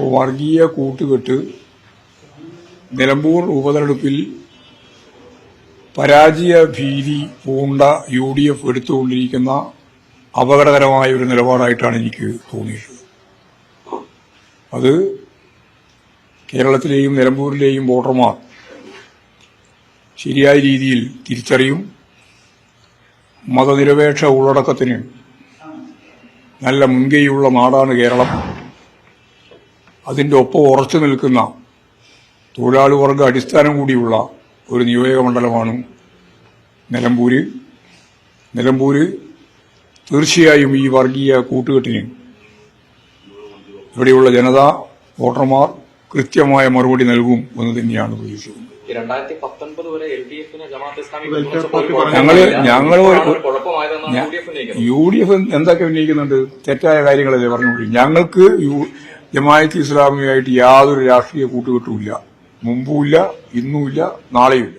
വർഗീയ കൂട്ടുകെട്ട് നിലമ്പൂർ ഉപതെരഞ്ഞെടുപ്പിൽ പരാജയ ഭീതി പൂണ്ട യു ഡി എഫ് എടുത്തുകൊണ്ടിരിക്കുന്ന അപകടകരമായ ഒരു നിലപാടായിട്ടാണ് എനിക്ക് തോന്നിയിട്ടുള്ളത്. അത് കേരളത്തിലെയും നിലമ്പൂരിലെയും വോട്ടർമാർ ശരിയായ രീതിയിൽ തിരിച്ചറിയും മതനിരപേക്ഷ ഉള്ളടക്കത്തിന് നല്ല മുൻകൈയുള്ള നാടാണ് കേരളം. അതിന്റെ ഒപ്പം ഉറച്ചു നിൽക്കുന്ന തൊഴിലാളി വർഗ അടിസ്ഥാനം കൂടിയുള്ള ഒരു നിയോജക മണ്ഡലമാണ് നിലമ്പൂര്. നിലമ്പൂര് തീർച്ചയായും ഈ വർഗീയ കൂട്ടുകെട്ടിന് ഇവിടെയുള്ള ജനത വോട്ടർമാർ കൃത്യമായ മറുപടി നൽകും എന്ന് തന്നെയാണ് പ്രതീക്ഷിക്കുന്നത്. ഞങ്ങൾ ഞങ്ങൾ യു ഡി എഫ് ഉന്നയിക്കുന്നത്. യു ഡി എഫ് എന്തൊക്കെ ഉന്നയിക്കുന്നുണ്ട്? തെറ്റായ കാര്യങ്ങളല്ലേ പറഞ്ഞുകൊണ്ടിരിക്കും ഞങ്ങൾക്ക് യു ജമായത്ത് ഇസ്ലാമിയുമായിട്ട് യാതൊരു രാഷ്ട്രീയ കൂട്ടുകെട്ടുമില്ല മുമ്പുമില്ല ഇന്നുമില്ല നാളെയുമില്ല